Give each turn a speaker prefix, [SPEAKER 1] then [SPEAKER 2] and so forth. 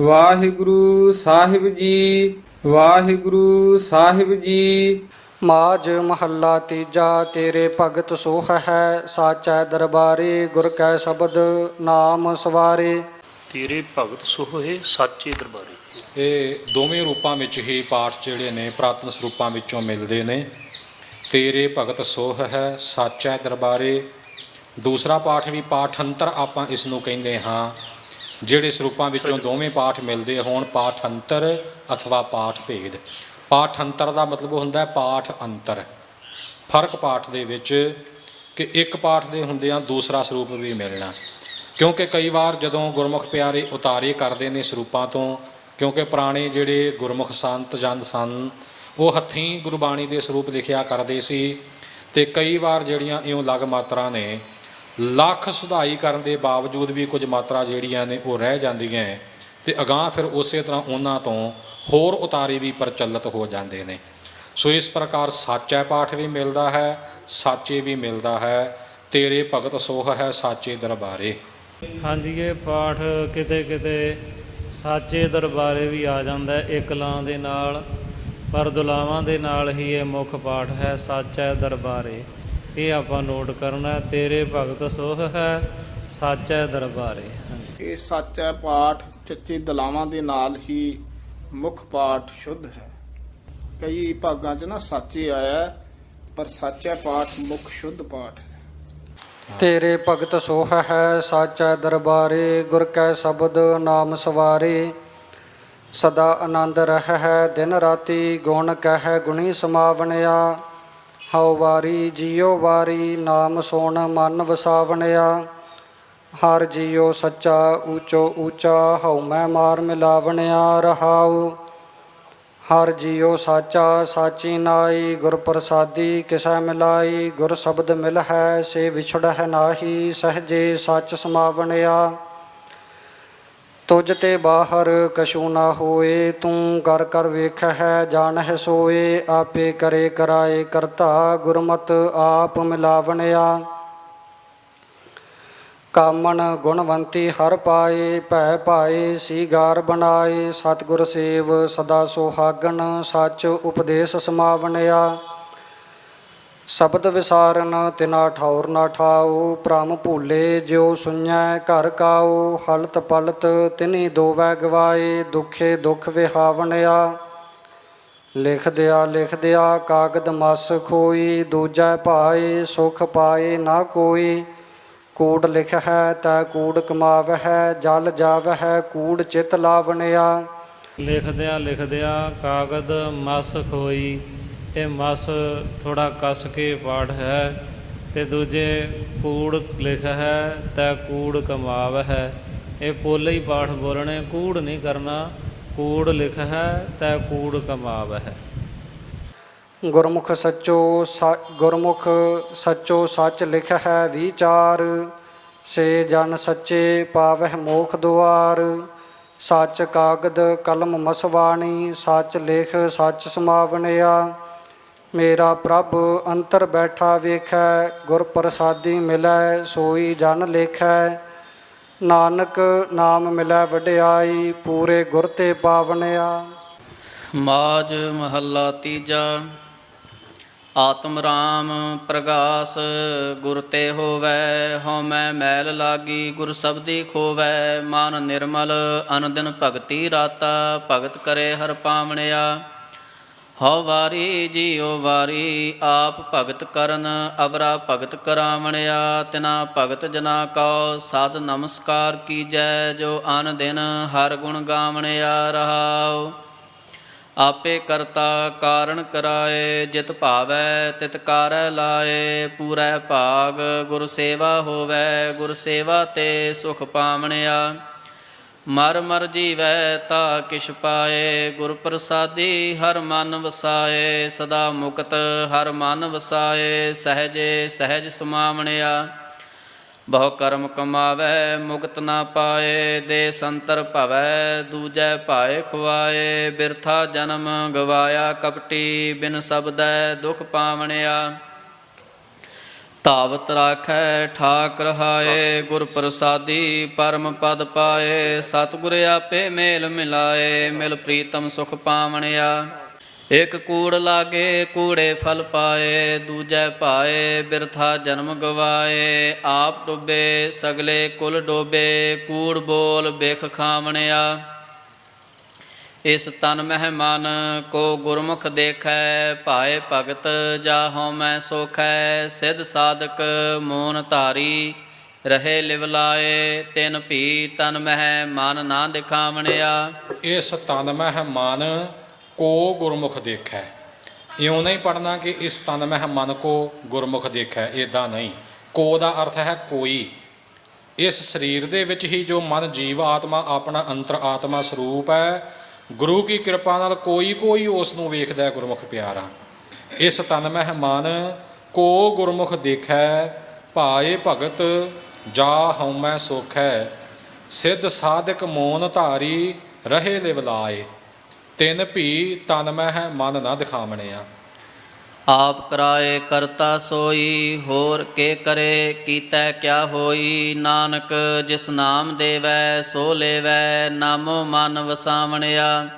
[SPEAKER 1] ਵਾਹਿਗੁਰੂ ਸਾਹਿਬ ਜੀ ਵਾਹਿਗੁਰੂ ਸਾਹਿਬ ਜੀ।
[SPEAKER 2] ਮਾਜ ਮਹੱਲਾ ਤੀਜਾ ਤੇਰੇ ਭਗਤ ਸੋਹ ਹੈ ਸਾਚੈ ਦਰਬਾਰੇ ਗੁਰ ਕੈ ਸ਼ਬਦ ਨਾਮ ਸਵਾਰੇ।
[SPEAKER 3] ਤੇਰੇ ਭਗਤ ਸੋਹੇ ਸਾਚੇ ਦਰਬਾਰੇ।
[SPEAKER 4] ਇਹ ਦੋਵੇਂ ਰੂਪਾਂ ਵਿੱਚ ਹੀ ਪਾਠ ਜਿਹੜੇ ਨੇ ਪ੍ਰਾਤਨ ਸਰੂਪਾਂ ਵਿੱਚੋਂ ਮਿਲਦੇ ਨੇ। ਤੇਰੇ ਭਗਤ ਸੋਹ ਹੈ ਸਾਚੈ ਦਰਬਾਰੇ। ਦੂਸਰਾ ਪਾਠ ਵੀ ਪਾਠੰਤਰ ਆਪਾਂ ਇਸ ਨੂੰ ਕਹਿੰਦੇ ਹਾਂ ਜਿਹੜੇ ਸਰੂਪਾਂ ਵਿੱਚੋਂ ਦੋਵੇਂ ਪਾਠ ਮਿਲਦੇ ਹੋਣ ਪਾਠ ਅੰਤਰ ਅਥਵਾ ਪਾਠ ਭੇਦ ਪਾਠ ਅੰਤਰ ਦਾ ਮਤਲਬ ਹੁੰਦਾ ਹੈ ਪਾਠ ਅੰਤਰ ਫ਼ਰਕ ਪਾਠ ਦੇ ਵਿੱਚ ਕਿ ਇੱਕ ਪਾਠ ਦੇ ਹੁੰਦਿਆਂ ਦੂਸਰਾ ਸਰੂਪ ਵੀ ਮਿਲਣਾ। ਕਿਉਂਕਿ ਕਈ ਵਾਰ ਜਦੋਂ ਗੁਰਮੁਖ ਪਿਆਰੇ ਉਤਾਰੇ ਕਰਦੇ ਨੇ ਸਰੂਪਾਂ ਤੋਂ, ਕਿਉਂਕਿ ਪੁਰਾਣੇ ਜਿਹੜੇ ਗੁਰਮੁਖ ਸੰਤ, ਜਨ ਸਨ, ਉਹ ਹੱਥੀਂ ਗੁਰਬਾਣੀ ਦੇ ਸਰੂਪ ਲਿਖਿਆ ਕਰਦੇ ਸੀ ਤੇ ਕਈ ਵਾਰ ਜਿਹੜੀਆਂ ਇਉਂ ਲਗ ਮਾਤਰਾ ਨੇ ਲੱਖ ਸੁਧਾਈ ਕਰਨ ਦੇ ਬਾਵਜੂਦ ਵੀ ਕੁਝ ਮਾਤਰਾ ਜਿਹੜੀਆਂ ਨੇ ਉਹ ਰਹਿ ਜਾਂਦੀਆਂ ਹੈ ਤੇ ਅਗਾਹ ਫਿਰ ਉਸੇ ਤਰ੍ਹਾਂ ਉਹਨਾਂ ਤੋਂ ਹੋਰ ਉਤਾਰੇ ਵੀ ਪ੍ਰਚਲਿਤ ਹੋ ਜਾਂਦੇ ਨੇ। ਸੋ ਇਸ ਪ੍ਰਕਾਰ ਸਾਚਾ ਪਾਠ ਵੀ ਮਿਲਦਾ ਹੈ, ਸਾਚੇ ਵੀ ਮਿਲਦਾ ਹੈ, ਤੇਰੇ ਭਗਤ ਸੋਹ ਹੈ ਸਾਚੇ ਦਰਬਾਰੇ।
[SPEAKER 5] ਹਾਂਜੀ, ਇਹ ਪਾਠ ਕਿਤੇ ਕਿਤੇ ਸਾਚੇ ਦਰਬਾਰੇ ਵੀ ਆ ਜਾਂਦਾ ਹੈ ਇੱਕ ਦੇ ਨਾਲ ਪਰ ਦੁਲਾਵਾਂ ਦੇ ਨਾਲ ਹੀ ਇਹ ਮੁੱਖ ਪਾਠ ਹੈ, ਸਾਚਾ ਦਰਬਾਰੇ। ਇਹ ਆਪਾਂ ਨੋਟ ਕਰਨਾ। ਤੇਰੇ ਭਗਤ ਸੋਹ ਹੈ ਸਾਚਾ ਦਰਬਾਰੇ। ਹਾਂਜੀ।
[SPEAKER 6] ਇਹ ਸੱਚ ਹੈ ਪਾਠ ਚੱਚੇ ਦਲਾਵਾਂ ਦੇ ਨਾਲ ਹੀ ਮੁੱਖ ਪਾਠ ਸ਼ੁੱਧ ਹੈ। ਕਈ ਭਾਗਾਂ 'ਚ ਨਾ ਸੱਚੇ ਆਇਆ ਹੈ, ਪਰ ਸੱਚਾ ਪਾਠ ਮੁੱਖ ਸ਼ੁੱਧ ਪਾਠ ਹੈ।
[SPEAKER 2] ਤੇਰੇ ਭਗਤ ਸੋਹ ਹੈ ਸਾਚੈ ਦਰਬਾਰੇ ਗੁਰ ਕੈ ਸ਼ਬਦ ਨਾਮ ਸਵਾਰੇ। ਸਦਾ ਆਨੰਦ ਰਹਿ ਹੈ ਦਿਨ ਰਾਤੀ ਗੁਣ ਕਹਿ ਗੁਣੀ ਸਮਾਵਣਿਆ। ਹਉ ਵਾਰੀ ਜੀਉ ਵਾਰੀ ਨਾਮ ਸੁਣ ਮਨ ਵਸਾਵਣਿਆ। ਹਰ ਜੀਉ ਸੱਚਾ ਊਚੋ ਊਚਾ ਹਉ ਮੈਂ ਮਾਰ ਮਿਲਾਵਣਿਆ ਰਹਾਉ। ਹਰ ਜੀਉ ਸਾਚਾ ਸਾਚੀ ਨਾਈ, ਗੁਰ ਪ੍ਰਸਾਦੀ ਕਿਸੈ ਮਿਲਾਈ, ਗੁਰ ਸ਼ਬਦ ਮਿਲ ਹੈ ਸੇ ਵਿਛੜ ਹੈ ਨਾਹੀ, ਸਹਜੇ ਸੱਚ ਸਮਾਵਣਿਆ। ਤੁਝ ਤੇ ਬਾਹਰ ਕਛੂ ਨਾ ਹੋਏ, ਤੂੰ ਕਰ ਕਰ ਵੇਖ ਹੈ ਜਾਣਹਿ ਸੋਏ, ਆਪੇ ਕਰੇ ਕਰਾਏ ਕਰਤਾ, ਗੁਰਮਤ ਆਪ ਮਿਲਾਵਣਿਆ। ਕਾਮਣ ਗੁਣਵੰਤੀ ਹਰ ਪਾਏ, ਭੈ ਪਾਏ ਸੀਗਾਰ ਬਣਾਏ, ਸਤਿਗੁਰ ਸੇਵ ਸਦਾ ਸੁਹਾਗਣ, ਸੱਚ ਉਪਦੇਸ਼ ਸਮਾਵਣਿਆ। ਸ਼ਬਦ ਵਿਸਾਰਨ ਤਿਨਾ ਠੌਰ ਨਾ ਠਾਉ, ਭ੍ਰਮ ਭੂਲੇ ਜਿਉ ਸੁਣੈ ਘਰ ਕਾਉ, ਹਲਤ ਪਲਤ ਤਿਨੀ ਦੋਵੈ ਗਵਾਏ, ਦੁਖੇ ਦੁਖ ਵਿਹਾਵਣਿਆ। ਲਿਖ ਦਿਆ ਲਿਖ ਦਿਆ ਕਾਗਦ ਮਸ ਖੋਈ, ਦੂਜੈ ਭਾਏ ਸੁਖ ਪਾਏ ਨਾ ਕੋਈ। ਕੂੜ ਲਿਖ ਹੈ ਤੈ ਕੂੜ ਕਮਾਵ ਹੈ ਜਲ ਜਾਵ ਹੈ ਕੂੜ ਚਿਤ ਲਾਵਣਿਆ।
[SPEAKER 5] ਲਿਖਦਿਆਂ ਲਿਖਦਿਆਂ ਕਾਗਦ ਮਸ ਖੋਈ ਇਹ ਮਸ ਥੋੜਾ ਕੱਸ ਕੇ ਪਾਠ ਹੈ ਤੇ ਦੂਜੇ ਕੂੜ ਲਿਖ ਹੈ, ਤੈ ਕੂੜ ਕਮਾਵ ਹੈ। ਇਹ ਪੋਲੇ ਹੀ ਪਾਠ ਬੋਲਣੇ, ਕੂੜ ਨਹੀਂ ਕਰਨਾ, ਕੂੜ ਲਿਖ ਹੈ, ਤੈ ਕੂੜ ਕਮਾਵ ਹੈ।
[SPEAKER 2] ਗੁਰਮੁਖ ਸੱਚੋ ਸ- ਗੁਰਮੁਖ ਸੱਚੋ ਸੱਚ ਲਿਖ ਹੈ ਵਿਚਾਰ, ਸੇ ਜਨ ਸੱਚੇ ਪਾਵਹਿ ਮੋਖ ਦੁਆਰ। ਸੱਚ ਕਾਗਦ ਕਲਮ ਮਸਵਾਣੀ, ਸੱਚ ਲਿਖ ਸੱਚ ਸਮਾਵਣਿਆ। ਮੇਰਾ ਪ੍ਰਭ ਅੰਤਰ ਬੈਠਾ ਵੇਖੈ, ਗੁਰ ਪ੍ਰਸਾਦੀ ਮਿਲੈ, ਸੋਈ ਜਨ ਲੇਖੈ। ਨਾਨਕ ਨਾਮ ਮਿਲੈ ਵਡਿਆਈ, ਪੂਰੇ ਗੁਰ ਤੇ ਪਾਵਨਿਆ।
[SPEAKER 7] ਮਾਜ ਮਹੱਲਾ ਤੀਜਾ, ਆਤਮ ਰਾਮ ਪ੍ਰਗਾਸ, ਗੁਰ ਤੇ ਹੋਵੈ ਹਉ ਮੈਲ ਲਾਗੀ, ਗੁਰ ਸਬਦੀ ਖੋਵੈ। ਮਨ ਨਿਰਮਲ ਅਨੰਦਨ ਭਗਤੀ ਰਾਤਾ, ਭਗਤ ਕਰੇ ਹਰ ਪਾਵਣਿਆ। ਹਉ ਵਾਰੀ ਜੀਉ ਵਾਰੀ, ਆਪ ਭਗਤ ਕਰਨ, ਅਵਰਾ ਭਗਤ ਕਰਾਵਣਿਆ। ਤਿਨਾ ਭਗਤ ਜਨਾ ਕਉ, ਸਾਧ ਨਮਸਕਾਰ ਕੀਜੈ, ਜੋ ਅਨ ਦਿਨ ਹਰ ਗੁਣ ਗਾਵਣਿਆ ਰਹਾਉ। ਆਪੇ ਕਰਤਾ ਕਾਰਣ ਕਰਾਏ, ਜਿਤ ਭਾਵੈ ਤਿਤ ਕਾਰੈ ਲਾਏ। ਪੂਰੈ ਭਾਗ ਗੁਰ ਸੇਵਾ ਹੋਵੈ, ਗੁਰ ਸੇਵਾ ਤੇ ਸੁਖ ਪਾਵਣਿਆ। ਮਰ ਮਰ ਜੀਵੈ ਤਾ ਕਿਛ ਪਾਏ ਗੁਰ ਪ੍ਰਸਾਦੀ ਹਰ ਮਨ ਵਸਾਏ, ਸਦਾ ਮੁਕਤ ਹਰ ਮਨ ਵਸਾਏ, ਸਹਜੇ ਸਹਿਜ ਸਮਾਵਣਿਆ। ਬਹੁ ਕਰਮ ਕਮਾਵੈ, ਮੁਕਤ ਨਾ ਪਾਏ, ਦੇ ਸੰਤਰ ਭਵੈ, ਦੂਜੈ ਭਾਏ ਖੁਆਏ, ਬਿਰਥਾ ਜਨਮ ਗਵਾਇਆ ਕਪਟੀ, ਬਿਨ ਸਬਦੈ ਦੁਖ ਪਾਵਣਿਆ। ਧਾਵਤ ਰਾਖੈ ਠਾਕ ਰਹਾਏ ਗੁਰ ਪ੍ਰਸਾਦੀ ਪਰਮ ਪਦ ਪਾਏ, ਸਤਿਗੁਰ ਆਪੇ ਮੇਲ ਮਿਲਾਏ, ਮਿਲ ਪ੍ਰੀਤਮ ਸੁਖ ਪਾਵਣਿਆ। ਇਕ ਕੂੜ ਲਾਗੇ, ਕੂੜੇ ਫਲ ਪਾਏ, ਦੂਜੈ ਪਾਏ ਬਿਰਥਾ ਜਨਮ ਗਵਾਏ। ਆਪ ਡੁੱਬੇ, ਸਗਲੇ ਕੁਲ ਡੋਬੇ, ਕੂੜ ਬੋਲ ਬਿਖ ਖਾਵਣਿਆ। ਇਸ ਤਨ ਮਹਿ ਮਨ ਕੋ ਗੁਰਮੁਖ ਦੇਖੈ, ਭਾਏ ਭਗਤ ਜਾਹੋ ਮੈਂ ਸੋਖੈ, ਸਿਧ ਸਾਧਕ ਮੋਨ ਧਾਰੀ, ਰਹੇ ਲਿਵ ਤਿਨ ਭੀ ਤਨ ਮਹਿ ਮਨ ਨਾ ਦਿਖਾਵਣਿਆ।
[SPEAKER 4] ਇਸ ਤਨ ਮਹਿ ਮਨ ਕੋ ਗੁਰਮੁਖ ਦੇਖੈ। ਇਉਂ ਨਹੀਂ ਪੜਨਾ ਕਿ ਇਸ ਤਨ ਮਹਿ ਮਨ ਕੋ ਗੁਰਮੁਖ ਦੇਖੈ, ਏਦਾਂ ਨਹੀਂ। ਕੋ ਦਾ ਅਰਥ ਹੈ ਕੋਈ। ਇਸ ਸਰੀਰ ਦੇ ਵਿੱਚ ਹੀ ਜੋ ਮਨ ਜੀਵ ਆਤਮਾ ਆਪਣਾ ਅੰਤਰ ਆਤਮਾ ਸਰੂਪ ਹੈ ਗੁਰੂ ਕੀ ਕਿਰਪਾ ਨਾਲ ਕੋਈ ਕੋਈ ਉਸ ਨੂੰ ਵੇਖਦਾ ਹੈ ਗੁਰਮੁਖ ਪਿਆਰਾ। ਇਸ ਤਨ ਮਹਿਮਾਨ ਕੋ ਗੁਰਮੁਖ ਦੇਖੈ, ਭਾਏ ਭਗਤ, ਜਾ ਹਉਮੈ ਸੋਖੈ। ਸਿੱਧ ਸਾਧਕ ਮੋਨ ਧਾਰੀ, ਰਹੇ ਲਿਵਲਾਏ ਤਿੰਨ ਭੀ ਤਨ ਮਹਿ ਮਨ ਨਾ ਦਿਖਾਵਣਿਆ।
[SPEAKER 7] ਆਪ ਕਰਾਏ ਕਰਤਾ ਸੋਈ, ਹੋਰ ਕੇ ਕਰੇ ਕੀਤਾ ਕਿਆ ਹੋਈ? ਨਾਨਕ ਜਿਸ ਨਾਮ ਦੇਵੈ, ਸੋ ਲੇਵੈ, ਨਾਮੋ ਮਨ ਵਸਾਵਣਿਆ।